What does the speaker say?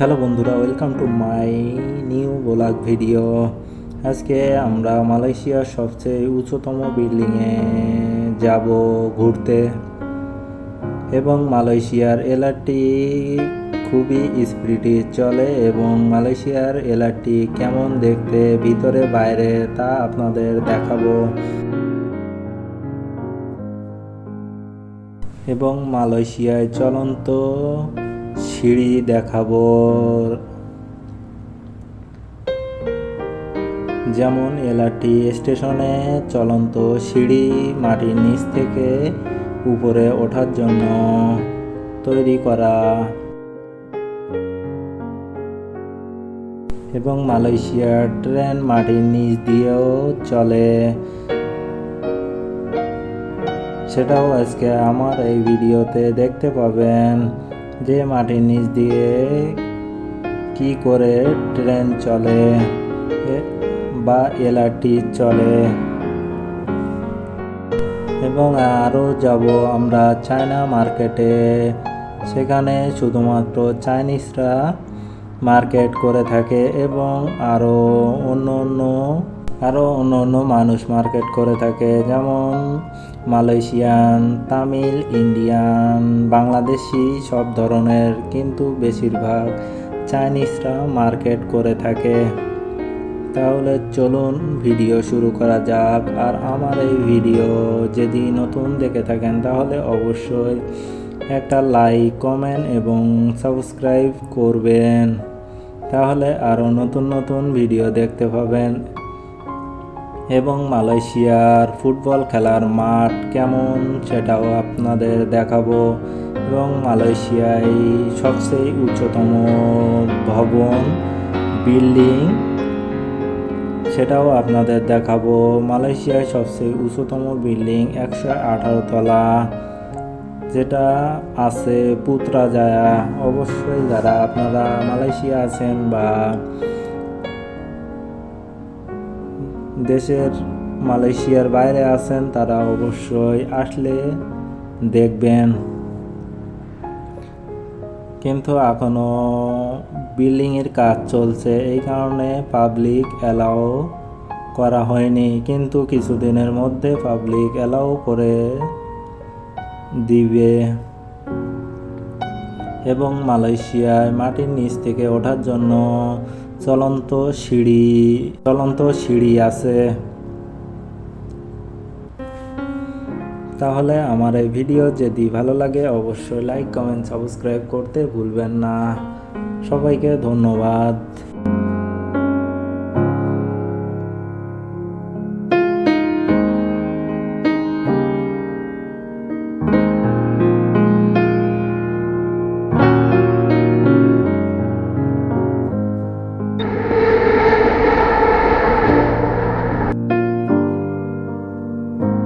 Hello বন্ধুরা welcome to my new blog video আজকে আমরা মালয়েশিয়ার সবচেয়ে উচ্চতম বিল্ডিংয়ে যাব ঘুরতে এবং মালয়েশিয়ার এলারটি খুবই স্পিডে চলে এবং মালয়েশিয়ার এলারটি কেমন দেখতে, ভিতরে, বাইরে, তা আপনাদের দেখাবো। এবং মালয়েশিয়ায় চলন্ত সিঁড়ি দেখাবো। যেমন এলাটি স্টেশনে চলন্ত সিঁড়ি মাটির নিচ থেকে উপরে ওঠার জন্য তৈরি করা। এবং মালয়েশিয়ার ট্রেন মাটির নিচ দিয়েও চলে। সেটাও আজকে আমার এই ভিডিওতে দেখতে পাবেন। যে মাটির নিচ দিয়ে কি করে ট্রেন চলে বা এলআরটি চলে। এবং আরও যাব আমরা চায়না মার্কেটে। সেখানে শুধুমাত্র চাইনিজরা মার্কেট করে থাকে এবং আরও অন্য অন্য আরও অন্য অন্য মানুষ মার্কেট করে থাকে, যেমন মালয়েশিয়ান, তামিল, ইন্ডিয়ান, বাংলাদেশি সব ধরনের, কিন্তু বেশিরভাগ চাইনিজরা মার্কেট করে থাকে। তাহলে চলুন ভিডিও শুরু করা যাক, আর আমার এই ভিডিও যদি নতুন দেখে থাকেন, তাহলে অবশ্যই একটা লাইক কমেন্ট এবং সাবস্ক্রাইব করবেন। তাহলে আরও নতুন নতুন ভিডিও দেখতে পাবেন। এবং মালয়েশিয়ার ফুটবল খেলার মাঠ কেমন সেটাও আপনাদের দেখাবো এবং মালয়েশিয়ায় সবচেয়ে উচ্চতম ভবন, বিল্ডিং সেটাও আপনাদের দেখাবো। মালয়েশিয়ায় সবচেয়ে উচ্চতম বিল্ডিং একশো আঠারো তলা যেটা আছে পুত্রাজায়া। অবশ্যই যারা আপনারা মালয়েশিয়া আছেন বা দেশের মালয়েশিয়ার বাইরে আছেন, তারা অবশ্যই আসলে দেখবেন। কিন্তু এখনও বিল্ডিং এর কাজ চলছে, এই কারণে পাবলিক অ্যালাউ করা হয়নি। কিন্তু কিছুদিনের মধ্যে পাবলিক অ্যালাউ করে দিবে। এবং মালয়েশিয়ায় মাটির নিচ থেকে ওঠার জন্য চলন্ত সিঁড়ি চলন্ত সিঁড়ি আছে। তাহলে আমার এই ভিডিও যদি ভালো লাগে, অবশ্যই লাইক, কমেন্ট, সাবস্ক্রাইব করতে ভুলবেন না। সবাইকে ধন্যবাদ।